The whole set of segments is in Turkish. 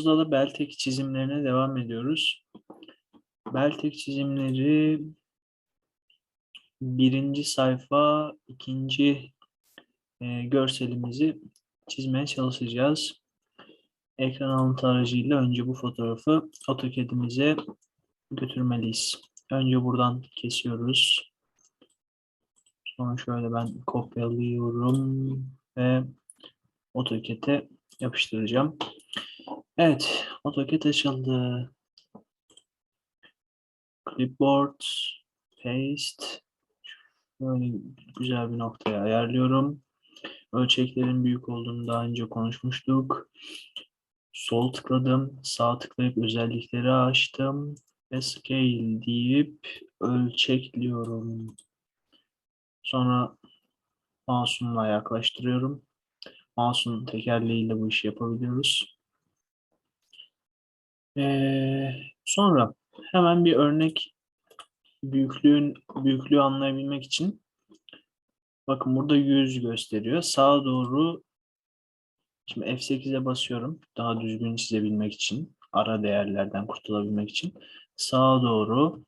konumuzda da Beltek çizimlerine devam ediyoruz. Beltek çizimleri birinci sayfa ikinci e, görselimizi çizmeye çalışacağız. Ekran alıntı aracıyla önce bu fotoğrafı AutoCAD'imize götürmeliyiz. Önce buradan kesiyoruz. Sonra şöyle ben kopyalıyorum ve AutoCAD'e yapıştıracağım. Evet, AutoCAD açıldı. Clipboard, paste. Böyle güzel bir noktaya ayarlıyorum. Ölçeklerin büyük olduğunu daha önce konuşmuştuk. Sol tıkladım, sağ tıklayıp özellikleri açtım scale deyip ölçekliyorum. Sonra mouse'umla yaklaştırıyorum. Mouse'un tekerleğiyle bu işi yapabiliyoruz. Ee, sonra hemen bir örnek büyüklüğün büyüklüğü anlayabilmek için bakın burada 100 gösteriyor. Sağa doğru şimdi F8'e basıyorum. Daha düzgün çizebilmek için. Ara değerlerden kurtulabilmek için. Sağa doğru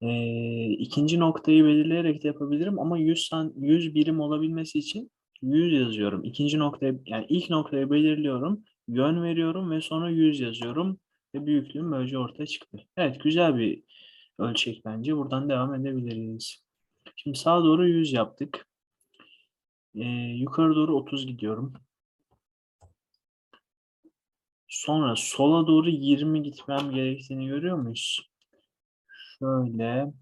ee, ikinci noktayı belirleyerek de yapabilirim ama 100, san, 100 birim olabilmesi için 100 yazıyorum. İkinci noktayı yani ilk noktayı belirliyorum. Yön veriyorum ve sonra 100 yazıyorum. Ve büyüklüğüm böylece ortaya çıktı. Evet güzel bir ölçek bence. Buradan devam edebiliriz. Şimdi sağa doğru 100 yaptık. Ee, yukarı doğru 30 gidiyorum. Sonra sola doğru 20 gitmem gerektiğini görüyor muyuz? Şöyle.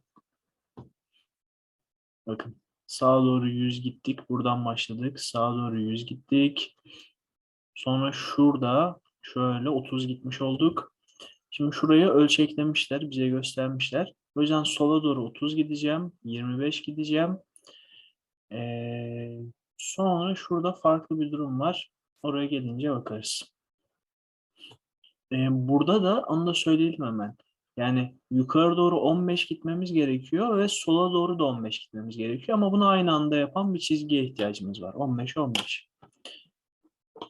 Bakın sağa doğru 100 gittik. Buradan başladık. Sağa doğru 100 gittik. Sonra şurada şöyle 30 gitmiş olduk. Şimdi şurayı ölçeklemişler, bize göstermişler. O yüzden sola doğru 30 gideceğim, 25 gideceğim. Ee, sonra şurada farklı bir durum var. Oraya gelince bakarız. Ee, burada da onu da söyleyelim hemen. Yani yukarı doğru 15 gitmemiz gerekiyor ve sola doğru da 15 gitmemiz gerekiyor. Ama bunu aynı anda yapan bir çizgiye ihtiyacımız var. 15-15.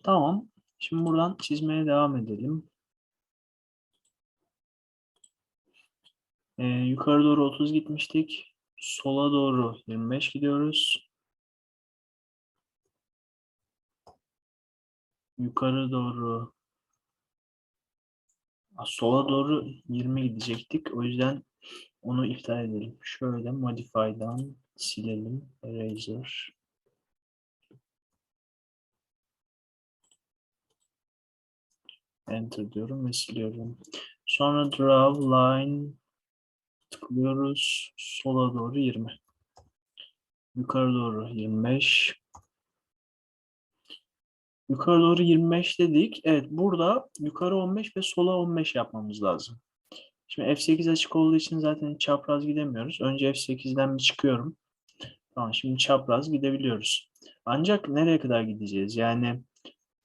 Tamam. Şimdi buradan çizmeye devam edelim. Ee, yukarı doğru 30 gitmiştik. Sola doğru 25 gidiyoruz. Yukarı doğru sola doğru 20 gidecektik. O yüzden onu iptal edelim. Şöyle modify'dan silelim. Eraser. Enter diyorum ve siliyorum. Sonra draw line tıklıyoruz. Sola doğru 20. Yukarı doğru 25. Yukarı doğru 25 dedik. Evet burada yukarı 15 ve sola 15 yapmamız lazım. Şimdi F8 açık olduğu için zaten çapraz gidemiyoruz. Önce F8'den bir çıkıyorum. Tamam şimdi çapraz gidebiliyoruz. Ancak nereye kadar gideceğiz? Yani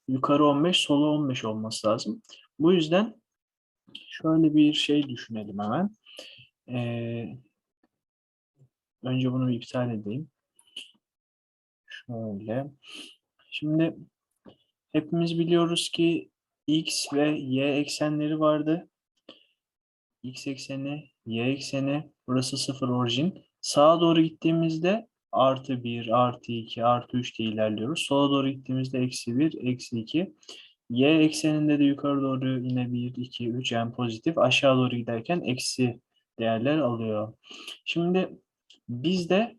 yukarı 15, sola 15 olması lazım. Bu yüzden şöyle bir şey düşünelim hemen. Ee, önce bunu iptal edeyim. Şöyle. Şimdi hepimiz biliyoruz ki x ve y eksenleri vardı. x ekseni, y ekseni. Burası sıfır orijin. Sağa doğru gittiğimizde artı 1, artı 2, artı 3 diye ilerliyoruz. Sola doğru gittiğimizde eksi 1, eksi 2. Y ekseninde de yukarı doğru yine 1, 2, 3 yani pozitif. Aşağı doğru giderken eksi değerler alıyor. Şimdi biz de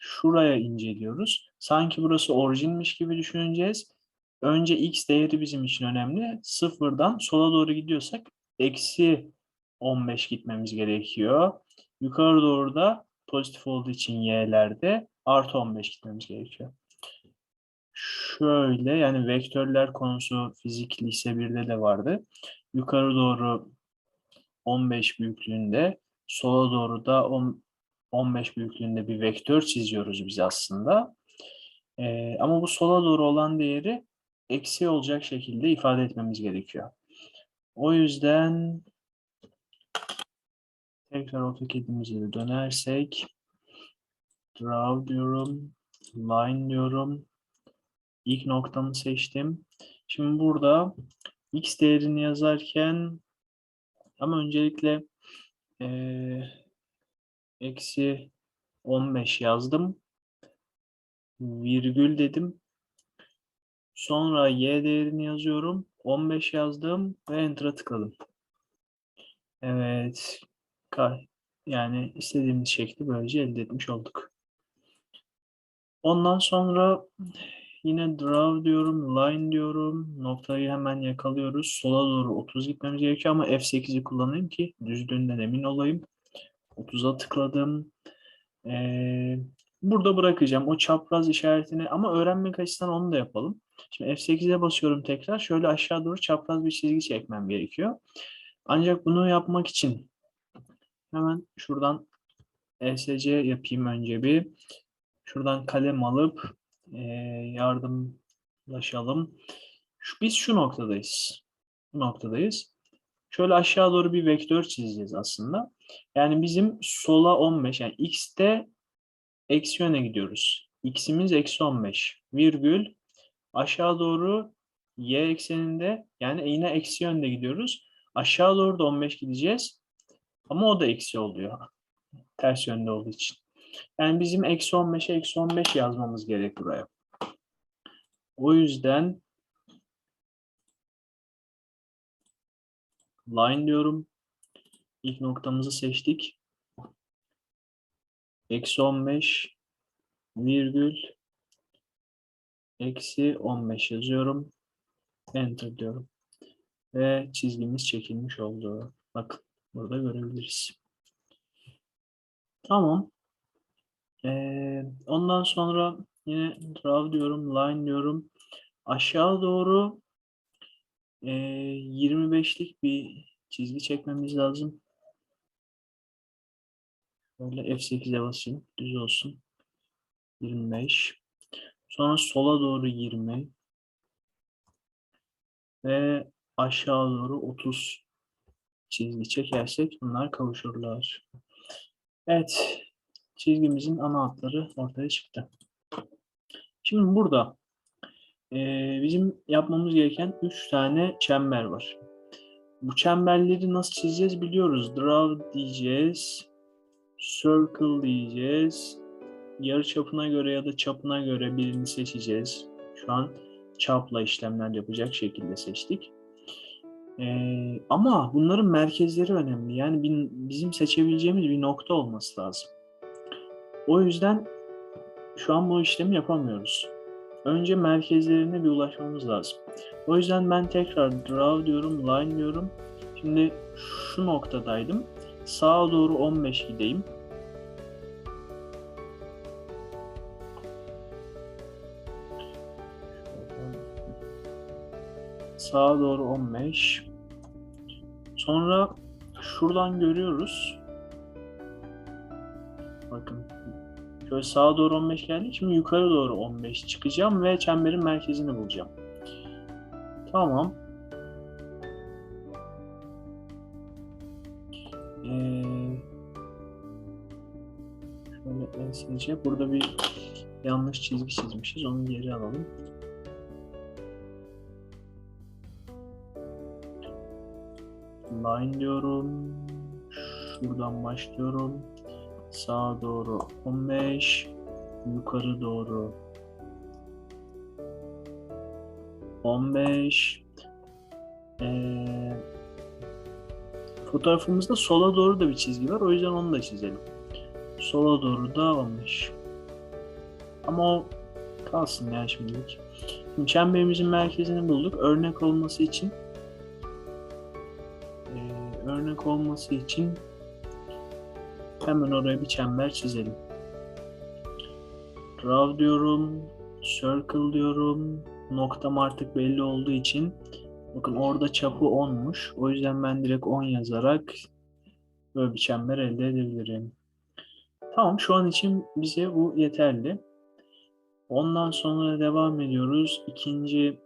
şuraya inceliyoruz. Sanki burası orijinmiş gibi düşüneceğiz. Önce x değeri bizim için önemli. Sıfırdan sola doğru gidiyorsak eksi 15 gitmemiz gerekiyor. Yukarı doğru da pozitif olduğu için y'lerde artı 15 gitmemiz gerekiyor. Şöyle yani vektörler konusu fizik lise 1'de de vardı. Yukarı doğru 15 büyüklüğünde, sola doğru da 10, 15 büyüklüğünde bir vektör çiziyoruz biz aslında. Ee, ama bu sola doğru olan değeri eksi olacak şekilde ifade etmemiz gerekiyor. O yüzden tekrar AutoCAD'imize dönersek draw diyorum, line diyorum. İlk noktamı seçtim. Şimdi burada x değerini yazarken ama öncelikle eee, eksi 15 yazdım. Virgül dedim. Sonra y değerini yazıyorum. 15 yazdım ve enter'a tıkladım. Evet. Yani istediğimiz şekli böylece elde etmiş olduk. Ondan sonra yine draw diyorum, line diyorum. Noktayı hemen yakalıyoruz. Sola doğru 30 gitmemiz gerekiyor ama F8'i kullanayım ki düzlüğünden emin olayım. 30'a tıkladım. Ee, burada bırakacağım o çapraz işaretini ama öğrenmek açısından onu da yapalım. Şimdi F8'e basıyorum tekrar. Şöyle aşağı doğru çapraz bir çizgi çekmem gerekiyor. Ancak bunu yapmak için hemen şuradan ESC yapayım önce bir. Şuradan kalem alıp e, yardımlaşalım. Biz şu noktadayız. Bu noktadayız. Şöyle aşağı doğru bir vektör çizeceğiz aslında. Yani bizim sola 15 yani x'te eksi yöne gidiyoruz. x'imiz eksi 15 virgül aşağı doğru y ekseninde yani yine eksi yönde gidiyoruz. Aşağı doğru da 15 gideceğiz. Ama o da eksi oluyor. Ters yönde olduğu için. Yani bizim eksi 15'e eksi 15 yazmamız gerek buraya. O yüzden line diyorum. İlk noktamızı seçtik. Eksi 15 virgül eksi 15 yazıyorum. Enter diyorum. Ve çizgimiz çekilmiş oldu. Bakın burada görebiliriz. Tamam. Ondan sonra yine draw diyorum, line diyorum. Aşağı doğru e, 25'lik bir çizgi çekmemiz lazım. Böyle F8'e basayım. Düz olsun. 25. Sonra sola doğru 20. Ve aşağı doğru 30 çizgi çekersek bunlar kavuşurlar. Evet. Çizgimizin ana hatları ortaya çıktı. Şimdi burada eee, bizim yapmamız gereken 3 tane çember var. Bu çemberleri nasıl çizeceğiz biliyoruz. Draw diyeceğiz. Circle diyeceğiz. Yarı çapına göre ya da çapına göre birini seçeceğiz. Şu an çapla işlemler yapacak şekilde seçtik. Ee, ama bunların merkezleri önemli. Yani bin- bizim seçebileceğimiz bir nokta olması lazım. O yüzden şu an bu işlemi yapamıyoruz. Önce merkezlerine bir ulaşmamız lazım. O yüzden ben tekrar draw diyorum, line diyorum. Şimdi şu noktadaydım. Sağa doğru 15 gideyim. Sağa doğru 15. Sonra şuradan görüyoruz. Bakın. Şöyle sağa doğru 15 geldi. Şimdi yukarı doğru 15 çıkacağım ve çemberin merkezini bulacağım. Tamam. Ee, şöyle. Burada bir yanlış çizgi çizmişiz. Onu geri alalım. Line diyorum. Şuradan başlıyorum. Sağa doğru 15. Yukarı doğru 15. Ee, fotoğrafımızda sola doğru da bir çizgi var. O yüzden onu da çizelim. Sola doğru da 15. Ama o kalsın ya şimdilik. Şimdi çemberimizin merkezini bulduk. Örnek olması için ee, örnek olması için hemen oraya bir çember çizelim. Draw diyorum, circle diyorum. Noktam artık belli olduğu için bakın orada çapı 10'muş. O yüzden ben direkt 10 yazarak böyle bir çember elde edebilirim. Tamam şu an için bize bu yeterli. Ondan sonra devam ediyoruz. İkinci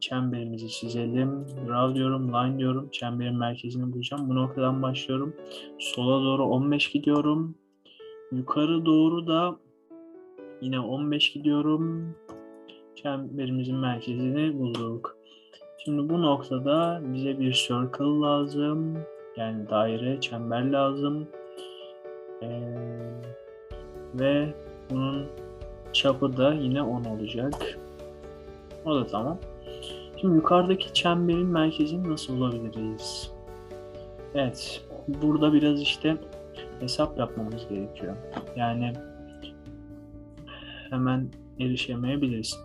çemberimizi çizelim. Draw diyorum, line diyorum. Çemberin merkezini bulacağım. Bu noktadan başlıyorum. Sola doğru 15 gidiyorum. Yukarı doğru da yine 15 gidiyorum. Çemberimizin merkezini bulduk. Şimdi bu noktada bize bir circle lazım. Yani daire, çember lazım. Ee, ve bunun çapı da yine 10 olacak. O da tamam. Şimdi yukarıdaki çemberin merkezini nasıl bulabiliriz? Evet, burada biraz işte hesap yapmamız gerekiyor. Yani hemen erişemeyebiliriz.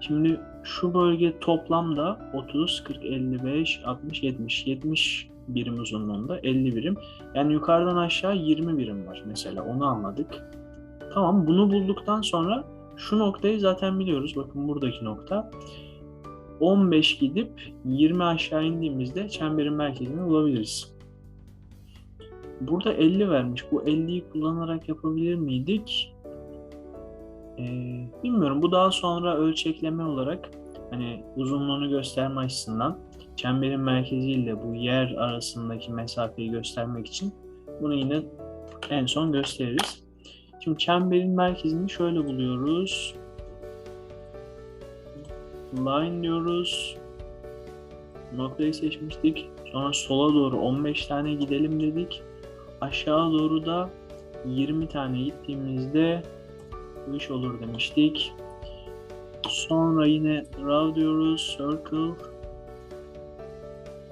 Şimdi şu bölge toplamda 30, 40, 55, 60, 70. 70 birim uzunluğunda 50 birim. Yani yukarıdan aşağı 20 birim var mesela onu anladık. Tamam bunu bulduktan sonra şu noktayı zaten biliyoruz. Bakın buradaki nokta. 15 gidip 20 aşağı indiğimizde çemberin merkezini bulabiliriz. Burada 50 vermiş. Bu 50'yi kullanarak yapabilir miydik? Ee, bilmiyorum. Bu daha sonra ölçekleme olarak hani uzunluğunu gösterme açısından çemberin merkeziyle bu yer arasındaki mesafeyi göstermek için bunu yine en son gösteririz. Şimdi çemberin merkezini şöyle buluyoruz. Line diyoruz. Noktayı seçmiştik. Sonra sola doğru 15 tane gidelim dedik. Aşağı doğru da 20 tane gittiğimizde bu iş olur demiştik. Sonra yine draw diyoruz. Circle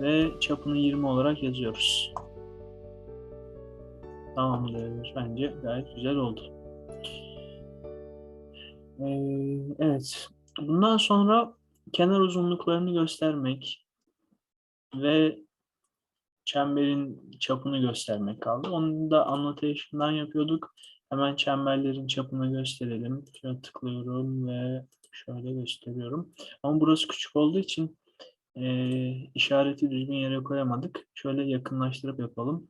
ve çapını 20 olarak yazıyoruz. Tamamdır. Bence gayet güzel oldu. Ee, evet. Bundan sonra kenar uzunluklarını göstermek ve çemberin çapını göstermek kaldı. Onu da annotation'dan yapıyorduk. Hemen çemberlerin çapını gösterelim. Şöyle tıklıyorum ve şöyle gösteriyorum. Ama burası küçük olduğu için e, işareti düzgün yere koyamadık. Şöyle yakınlaştırıp yapalım.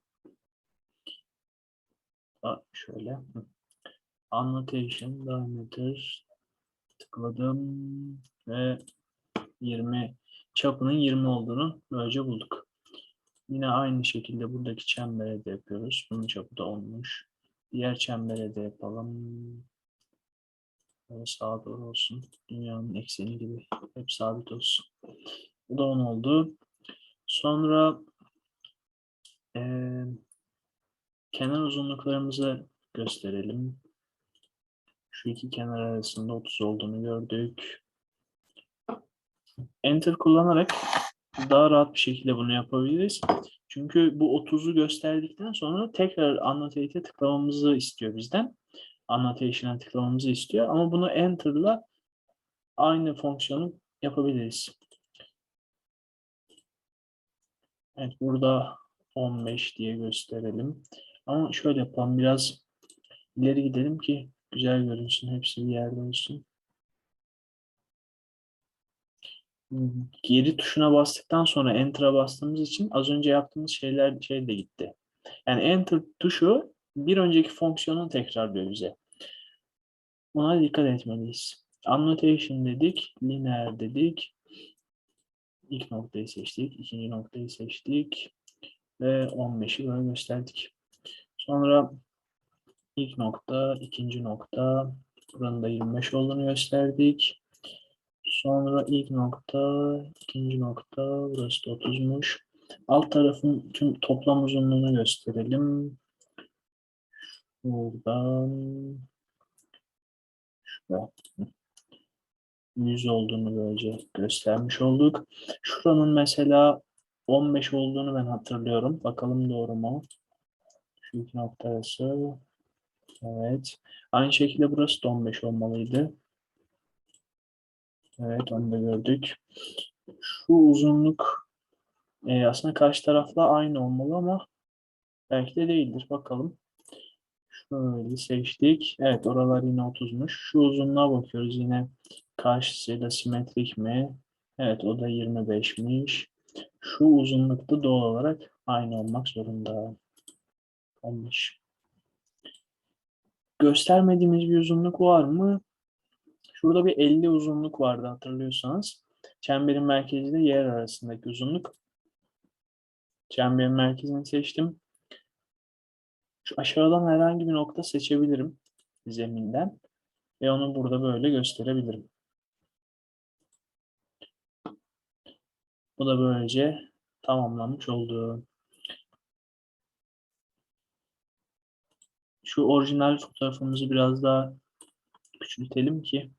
Şöyle. Annotation, diameter tıkladım ve 20 çapının 20 olduğunu böylece bulduk. Yine aynı şekilde buradaki çembere de yapıyoruz. Bunun çapı da olmuş. Diğer çembere de yapalım. Böyle sağa doğru olsun. Dünyanın ekseni gibi hep sabit olsun. Bu da 10 oldu. Sonra eee kenar uzunluklarımızı gösterelim. Şu iki kenar arasında 30 olduğunu gördük. Enter kullanarak daha rahat bir şekilde bunu yapabiliriz. Çünkü bu 30'u gösterdikten sonra tekrar annotate'e tıklamamızı istiyor bizden. Annotation'a tıklamamızı istiyor ama bunu enter'la aynı fonksiyonu yapabiliriz. Evet burada 15 diye gösterelim. Ama şöyle yapalım biraz ileri gidelim ki güzel görünsün. Hepsi bir yerde olsun. Geri tuşuna bastıktan sonra Enter'a bastığımız için az önce yaptığımız şeyler şey de gitti. Yani Enter tuşu bir önceki fonksiyonu tekrarlıyor bize. Buna dikkat etmeliyiz. Annotation dedik, linear dedik. İlk noktayı seçtik, ikinci noktayı seçtik ve 15'i böyle gösterdik. Sonra ilk nokta, ikinci nokta, buranın da 25 olduğunu gösterdik. Sonra ilk nokta, ikinci nokta, burası da 30'muş. Alt tarafın tüm toplam uzunluğunu gösterelim. Buradan şuraya. 100 olduğunu böylece göstermiş olduk. Şuranın mesela 15 olduğunu ben hatırlıyorum. Bakalım doğru mu? Şu iki nokta. Evet. Aynı şekilde burası da 15 olmalıydı. Evet onu da gördük. Şu uzunluk e, aslında karşı tarafla aynı olmalı ama belki de değildir. Bakalım. Şöyle seçtik. Evet oralar yine 30'muş. Şu uzunluğa bakıyoruz yine karşısıyla simetrik mi? Evet o da 25'miş. Şu uzunlukta doğal olarak aynı olmak zorunda. 15. Göstermediğimiz bir uzunluk var mı? Şurada bir 50 uzunluk vardı hatırlıyorsanız. Çemberin merkeziyle yer arasındaki uzunluk. Çemberin merkezini seçtim. Şu aşağıdan herhangi bir nokta seçebilirim zeminden. Ve onu burada böyle gösterebilirim. Bu da böylece tamamlanmış oldu. Şu orijinal fotoğrafımızı biraz daha küçültelim ki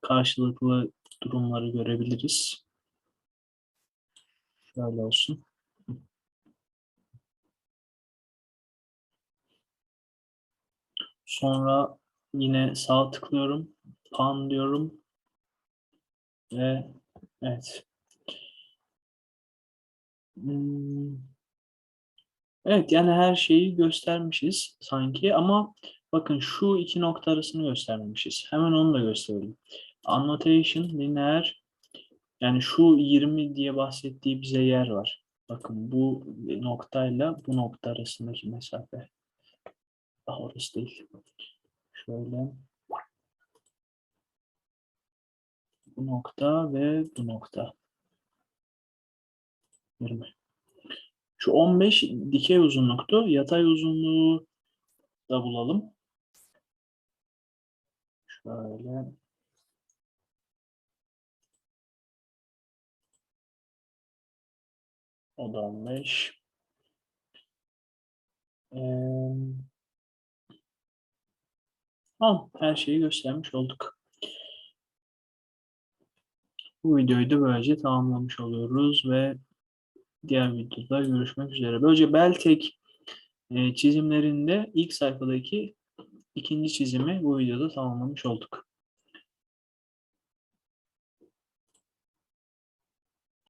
karşılıklı durumları görebiliriz. Şöyle olsun. Sonra yine sağ tıklıyorum. Pan diyorum. Ve evet. Hmm. Evet yani her şeyi göstermişiz sanki ama bakın şu iki nokta arasını göstermemişiz. Hemen onu da gösterelim. Annotation, lineer yani şu 20 diye bahsettiği bize yer var. Bakın bu noktayla bu nokta arasındaki mesafe. Daha orası değil. Şöyle. Bu nokta ve bu nokta. 20. Şu 15 dikey uzunluktu. Yatay uzunluğu da bulalım. Şöyle. O da 15. Ee. Her şeyi göstermiş olduk. Bu videoyu da böylece tamamlamış oluyoruz ve diğer videoda görüşmek üzere. Böylece Beltek e, çizimlerinde ilk sayfadaki ikinci çizimi bu videoda tamamlamış olduk.